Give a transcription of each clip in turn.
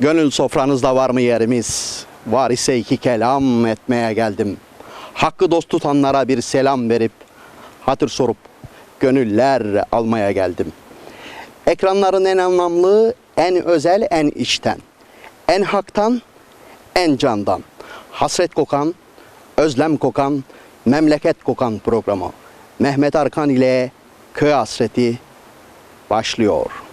Gönül sofranızda var mı yerimiz? Var ise iki kelam etmeye geldim. Hakkı dost tutanlara bir selam verip hatır sorup gönüller almaya geldim. Ekranların en anlamlı, en özel, en içten. En haktan, en candan. Hasret kokan, özlem kokan, memleket kokan programı. Mehmet Arkan ile Köy Hasreti başlıyor.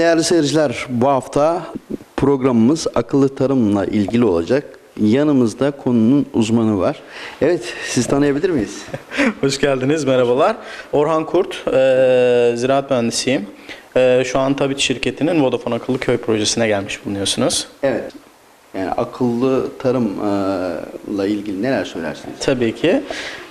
Değerli seyirciler bu hafta programımız akıllı tarımla ilgili olacak. Yanımızda konunun uzmanı var. Evet siz tanıyabilir miyiz? Hoş geldiniz, merhabalar. Orhan Kurt, eee, ziraat mühendisiyim. Eee, şu an Tabit şirketinin Vodafone Akıllı Köy projesine gelmiş bulunuyorsunuz. Evet. Yani akıllı tarımla ilgili neler söylersiniz? Tabii ki.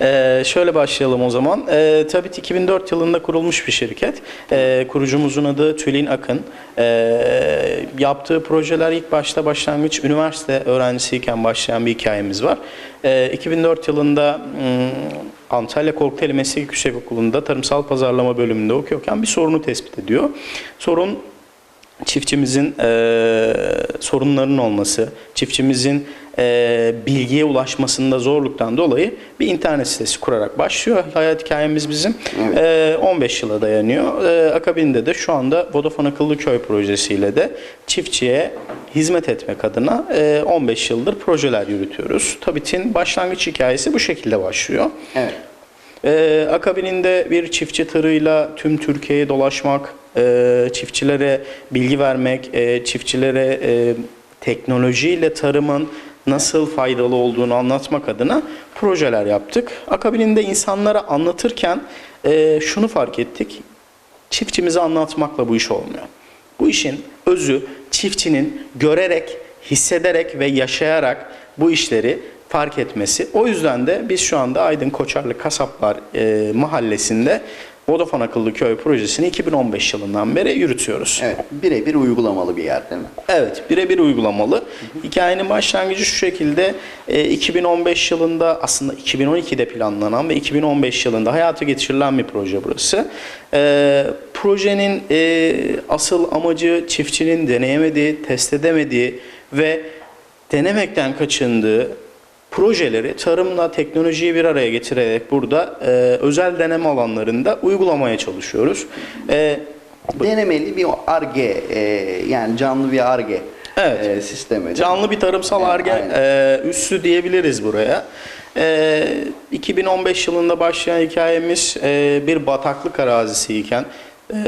Eee, şöyle başlayalım o zaman. Eee Tabit 2004 yılında kurulmuş bir şirket. Eee, kurucumuzun adı Tülin Akın. Eee, yaptığı projeler ilk başta başlangıç üniversite öğrencisiyken başlayan bir hikayemiz var. Eee, 2004 yılında hmm, Antalya Korkuteli Meslek Yüksek Okulu'nda tarımsal pazarlama bölümünde okuyorken bir sorunu tespit ediyor. Sorun çiftçimizin eee sorunlarının olması, çiftçimizin eee, bilgiye ulaşmasında zorluktan dolayı bir internet sitesi kurarak başlıyor. Hayat hikayemiz bizim eee, 15 yıla dayanıyor. Eee, akabinde de şu anda Vodafone Akıllı Köy projesiyle de çiftçiye hizmet etmek adına eee, 15 yıldır projeler yürütüyoruz. Tabit'in başlangıç hikayesi bu şekilde başlıyor. Evet. Ee, akabininde bir çiftçi tırıyla tüm Türkiye'ye dolaşmak, e, çiftçilere bilgi vermek, e, çiftçilere e, teknolojiyle tarımın nasıl faydalı olduğunu anlatmak adına projeler yaptık. Akabininde insanlara anlatırken şunu fark ettik. Çiftçimize anlatmakla bu iş olmuyor. Bu işin özü çiftçinin görerek, hissederek ve yaşayarak bu işleri fark etmesi. O yüzden de biz şu anda Aydın Koçarlı Kasaplar e, mahallesinde Vodafone Akıllı Köy projesini 2015 yılından beri yürütüyoruz. Evet. Birebir uygulamalı bir yer değil mi? Evet, birebir uygulamalı. Hikayenin başlangıcı şu şekilde, e, 2015 yılında aslında 2012'de planlanan ve 2015 yılında hayata geçirilen bir proje burası. E, projenin e, asıl amacı çiftçinin deneyemediği, test edemediği ve denemekten kaçındığı projeleri tarımla teknolojiyi bir araya getirerek burada e, özel deneme alanlarında uygulamaya çalışıyoruz. E, Denemeli bir ARGE e, yani canlı bir ARGE Evet. e, sistemi. Canlı bir tarımsal arge aynen. e, üssü diyebiliriz buraya. E, 2015 yılında başlayan hikayemiz e, bir bataklık arazisiyken e,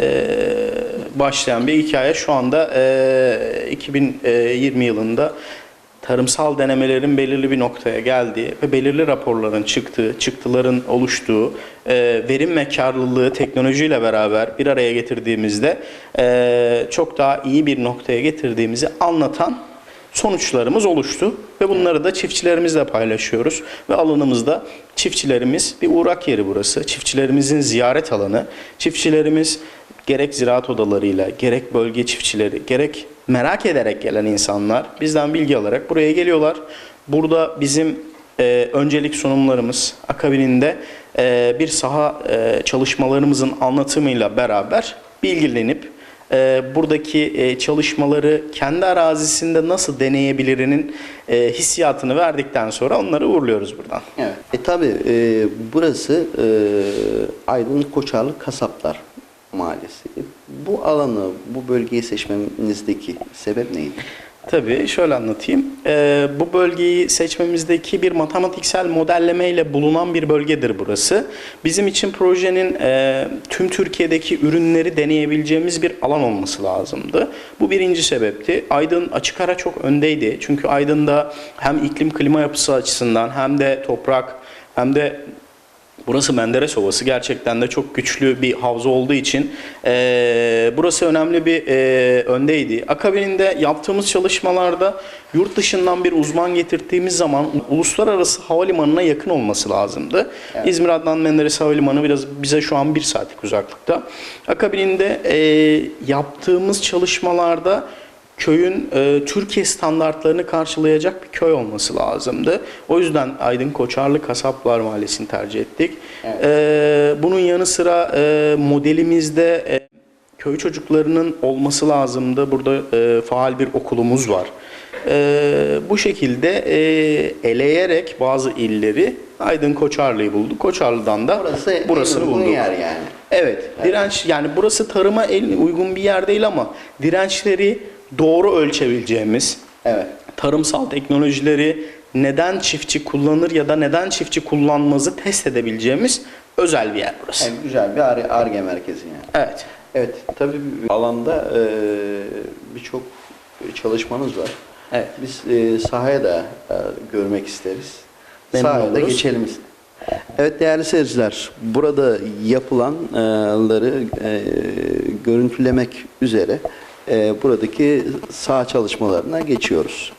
başlayan bir hikaye şu anda e, 2020 yılında tarımsal denemelerin belirli bir noktaya geldiği ve belirli raporların çıktığı, çıktıların oluştuğu, e, verim ve karlılığı teknolojiyle beraber bir araya getirdiğimizde e, çok daha iyi bir noktaya getirdiğimizi anlatan sonuçlarımız oluştu ve bunları da çiftçilerimizle paylaşıyoruz ve alanımızda çiftçilerimiz bir uğrak yeri burası. Çiftçilerimizin ziyaret alanı. Çiftçilerimiz gerek ziraat odalarıyla, gerek bölge çiftçileri, gerek merak ederek gelen insanlar bizden bilgi alarak buraya geliyorlar. Burada bizim e, öncelik sunumlarımız akabininde e, bir saha e, çalışmalarımızın anlatımıyla beraber bilgilenip e, buradaki e, çalışmaları kendi arazisinde nasıl deneyebilirinin e, hissiyatını verdikten sonra onları uğurluyoruz buradan. Evet. E tabi burası e, Aydın Koçarlı Kasaplar Mahallesi. Bu alanı, bu bölgeyi seçmenizdeki sebep neydi? Tabii şöyle anlatayım. Ee, bu bölgeyi seçmemizdeki bir matematiksel modellemeyle bulunan bir bölgedir burası. Bizim için projenin e, tüm Türkiye'deki ürünleri deneyebileceğimiz bir alan olması lazımdı. Bu birinci sebepti. Aydın açık ara çok öndeydi. Çünkü Aydın'da hem iklim klima yapısı açısından hem de toprak hem de Burası Menderes Ovası. Gerçekten de çok güçlü bir havza olduğu için eee, burası önemli bir eee, öndeydi. Akabininde yaptığımız çalışmalarda yurt dışından bir uzman getirdiğimiz zaman uluslararası havalimanına yakın olması lazımdı. İzmir Adnan Menderes Havalimanı biraz bize şu an bir saatlik uzaklıkta. Akabininde eee, yaptığımız çalışmalarda köyün e, Türkiye standartlarını karşılayacak bir köy olması lazımdı. O yüzden Aydın Koçarlı Kasaplar Mahallesi'ni tercih ettik. E, bunun yanı sıra e, modelimizde e, köy çocuklarının olması lazımdı. Burada e, faal bir okulumuz var. E, bu şekilde e, eleyerek bazı illeri Aydın Koçarlı'yı bulduk. Koçarlı'dan da Burası burasını bulduk. yer yani. Evet, direnç yani burası tarıma uygun bir yer değil ama dirençleri doğru ölçebileceğimiz, Evet. tarımsal teknolojileri neden çiftçi kullanır ya da neden çiftçi kullanmazı test edebileceğimiz özel bir yer burası. Yani güzel bir Ar- ARGE merkezi yani. Evet. Evet, tabii alanda e, birçok çalışmanız var. Evet. Biz e, sahaya da e, görmek isteriz. Memnun sahaya da geçelim. Evet değerli seyirciler, burada yapılanları görüntülemek üzere buradaki saha çalışmalarına geçiyoruz.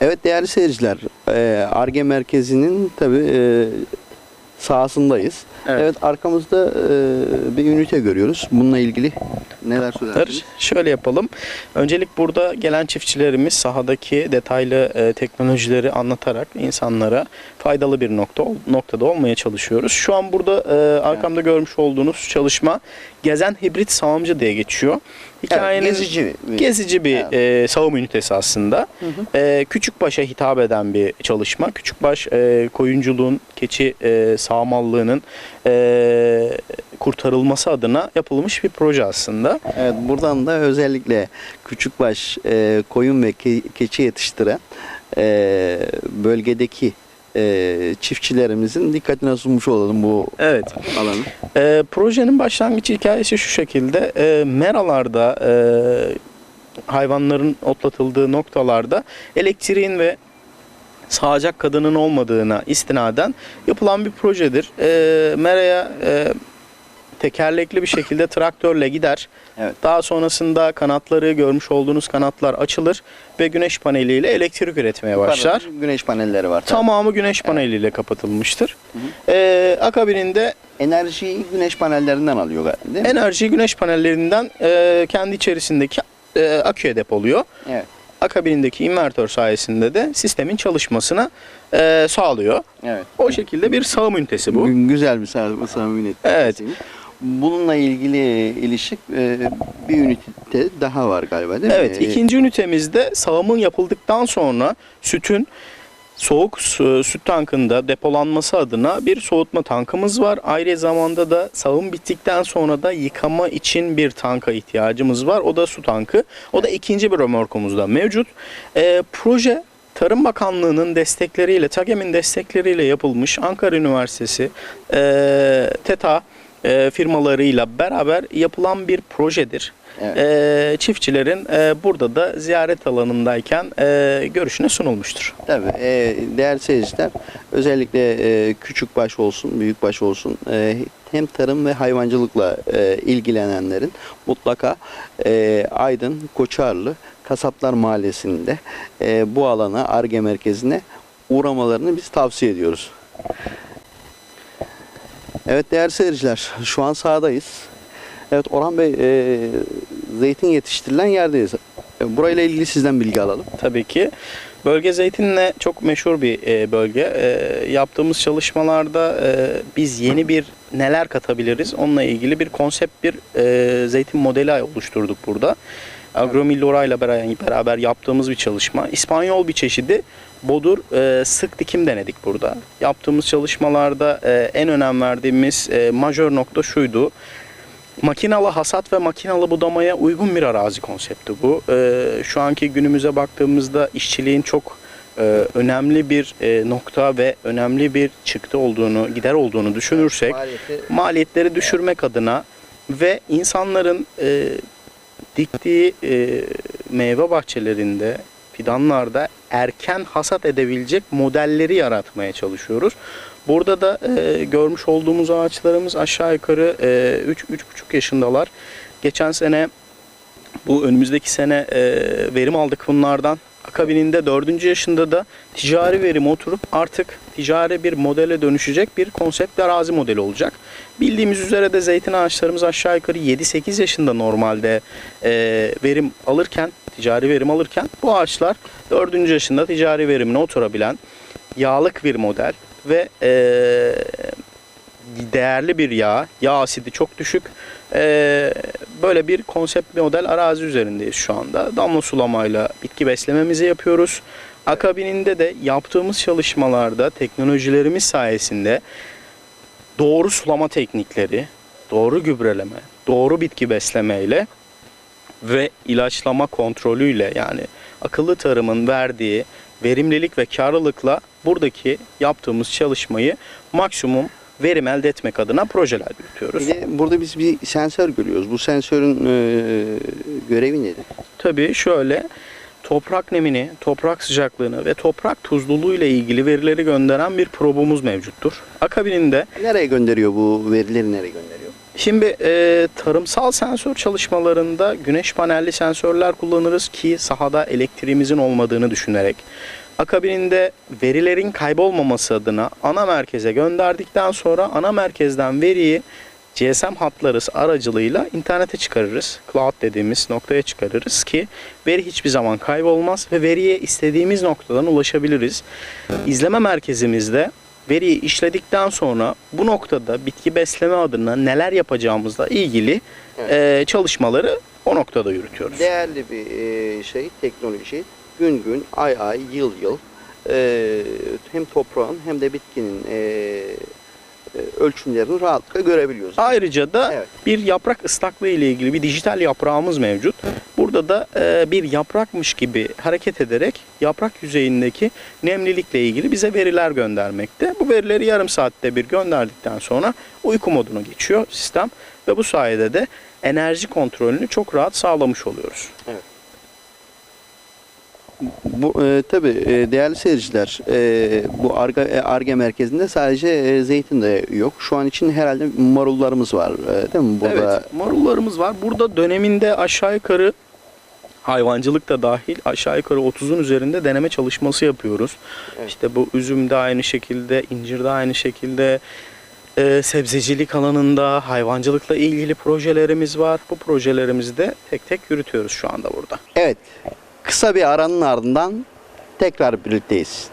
Evet değerli seyirciler, e, ARGE merkezinin tabi sahasındayız. Evet. Evet. arkamızda e, bir ünite görüyoruz. Bununla ilgili neler söylersiniz? Şöyle yapalım. Öncelik burada gelen çiftçilerimiz sahadaki detaylı e, teknolojileri anlatarak insanlara faydalı bir nokta noktada olmaya çalışıyoruz. Şu an burada e, arkamda görmüş olduğunuz çalışma gezen hibrit sağımcı diye geçiyor. Hikayenin gezici bir- gezici bir Evet. e, savunma ünitesi aslında. E, Küçükbaş'a hitap eden bir çalışma. Küçükbaş e, koyunculuğun, keçi e, sağmallığının e, kurtarılması adına yapılmış bir proje aslında. Evet, buradan da özellikle küçükbaş e, koyun ve ke- keçi yetiştiren e, bölgedeki e, çiftçilerimizin dikkatine sunmuş olalım bu Evet. alanı. E, projenin başlangıç hikayesi şu şekilde. E, meralarda e, hayvanların otlatıldığı noktalarda elektriğin ve sağacak kadının olmadığına istinaden yapılan bir projedir. E, meraya e, tekerlekli bir şekilde traktörle gider. Evet. Daha sonrasında kanatları görmüş olduğunuz kanatlar açılır ve güneş paneliyle elektrik üretmeye başlar. Yukarıda Güneş panelleri var. Tamamı güneş paneliyle kapatılmıştır. E, akabininde Enerjiyi güneş panellerinden alıyor galiba değil mi? enerjiyi güneş panellerinden e, kendi içerisindeki e, aküye depoluyor. Evet. Akabinindeki invertör sayesinde de sistemin çalışmasına e, sağlıyor. Evet. O şekilde bir sağım ünitesi bu. Gü- Güzel bir sağ- sağım ünitesi. Evet. Bununla ilgili ilişik e, bir ünite daha var galiba değil mi? Evet, E, ikinci ünitemizde sağımın yapıldıktan sonra sütün soğuk su- süt tankında depolanması adına bir soğutma tankımız var. Ayrı zamanda da sağım bittikten sonra da yıkama için bir tanka ihtiyacımız var. O da su tankı. O da ikinci bir römorkumuzda mevcut. Ee, proje Tarım Bakanlığı'nın destekleriyle, TAGEM'in destekleriyle yapılmış Ankara Üniversitesi, e, TETA e, firmalarıyla beraber yapılan bir projedir. Evet. E, çiftçilerin e, burada da ziyaret alanındayken e, görüşüne sunulmuştur. Tabii. E, değerli seyirciler özellikle e, küçük baş olsun, büyük baş olsun e, hem tarım ve hayvancılıkla e, ilgilenenlerin mutlaka e, Aydın, Koçarlı, Kasaplar Mahallesi'nde e, bu alana, ARGE merkezine uğramalarını biz tavsiye ediyoruz. Evet değerli seyirciler şu an sahadayız. Evet Orhan Bey e, zeytin yetiştirilen yerdeyiz. E, burayla ilgili sizden bilgi alalım. Tabii ki. Bölge zeytinle çok meşhur bir e, bölge. E, yaptığımız çalışmalarda e, biz yeni bir neler katabiliriz onunla ilgili bir konsept bir e, zeytin modeli oluşturduk burada. Agromillora ile beraber, yaptığımız bir çalışma. İspanyol bir çeşidi bodur e, sık dikim denedik burada. Yaptığımız çalışmalarda e, en önem verdiğimiz e, majör nokta şuydu. Makinalı hasat ve makinalı budamaya uygun bir arazi konsepti bu. Ee, şu anki günümüze baktığımızda işçiliğin çok e, önemli bir e, nokta ve önemli bir çıktı olduğunu, gider olduğunu düşünürsek Maliyeti- maliyetleri düşürmek adına ve insanların e, diktiği e, meyve bahçelerinde, fidanlarda erken hasat edebilecek modelleri yaratmaya çalışıyoruz. Burada da e, görmüş olduğumuz ağaçlarımız aşağı yukarı 3-3,5 yaşındalar. Geçen sene bu önümüzdeki sene e, verim aldık bunlardan. Akabininde 4. yaşında da ticari verim oturup artık ticari bir modele dönüşecek bir konsept arazi modeli olacak. Bildiğimiz üzere de zeytin ağaçlarımız aşağı yukarı 7-8 yaşında normalde e, verim alırken, ticari verim alırken bu ağaçlar 4. yaşında ticari verimine oturabilen yağlık bir model ve e, değerli bir yağ, yağ asidi çok düşük. E, böyle bir konsept model arazi üzerindeyiz şu anda. Damla sulamayla bitki beslememizi yapıyoruz. Akabininde de yaptığımız çalışmalarda teknolojilerimiz sayesinde doğru sulama teknikleri, doğru gübreleme, doğru bitki beslemeyle ve ilaçlama kontrolüyle yani akıllı tarımın verdiği verimlilik ve karlılıkla buradaki yaptığımız çalışmayı maksimum verim elde etmek adına projeler yürütüyoruz. Bir de burada biz bir sensör görüyoruz. Bu sensörün e, görevi nedir? Tabii şöyle toprak nemini, toprak sıcaklığını ve toprak tuzluluğu ile ilgili verileri gönderen bir probumuz mevcuttur. Akabininde Nereye gönderiyor bu verileri nereye gönderiyor? Şimdi e, tarımsal sensör çalışmalarında güneş panelli sensörler kullanırız ki sahada elektriğimizin olmadığını düşünerek. Akabininde verilerin kaybolmaması adına ana merkeze gönderdikten sonra ana merkezden veriyi GSM hatları aracılığıyla internete çıkarırız. Cloud dediğimiz noktaya çıkarırız ki veri hiçbir zaman kaybolmaz ve veriye istediğimiz noktadan ulaşabiliriz. İzleme merkezimizde veriyi işledikten sonra bu noktada bitki besleme adına neler yapacağımızla ilgili e, çalışmaları o noktada yürütüyoruz. Değerli bir e, şey, teknoloji. Gün gün, ay ay, yıl yıl e, hem toprağın hem de bitkinin e, ölçümlerini rahatlıkla görebiliyoruz. Ayrıca da Evet. bir yaprak ıslaklığı ile ilgili bir dijital yaprağımız mevcut. Burada da e, bir yaprakmış gibi hareket ederek yaprak yüzeyindeki nemlilikle ilgili bize veriler göndermekte. Bu verileri yarım saatte bir gönderdikten sonra uyku moduna geçiyor sistem ve bu sayede de enerji kontrolünü çok rahat sağlamış oluyoruz. Bu e, tabii e, değerli seyirciler, e, bu Arge, e, Arge merkezinde sadece e, zeytin de yok. Şu an için herhalde marullarımız var, e, değil mi? Burada Evet, marullarımız var. Burada döneminde aşağı yukarı hayvancılık da dahil aşağı yukarı 30'un üzerinde deneme çalışması yapıyoruz. Evet. İşte bu üzüm de aynı şekilde, incir de aynı şekilde, e, sebzecilik alanında hayvancılıkla ilgili projelerimiz var. Bu projelerimizi de tek tek yürütüyoruz şu anda burada. Evet, kısa bir aranın ardından tekrar birlikteyiz.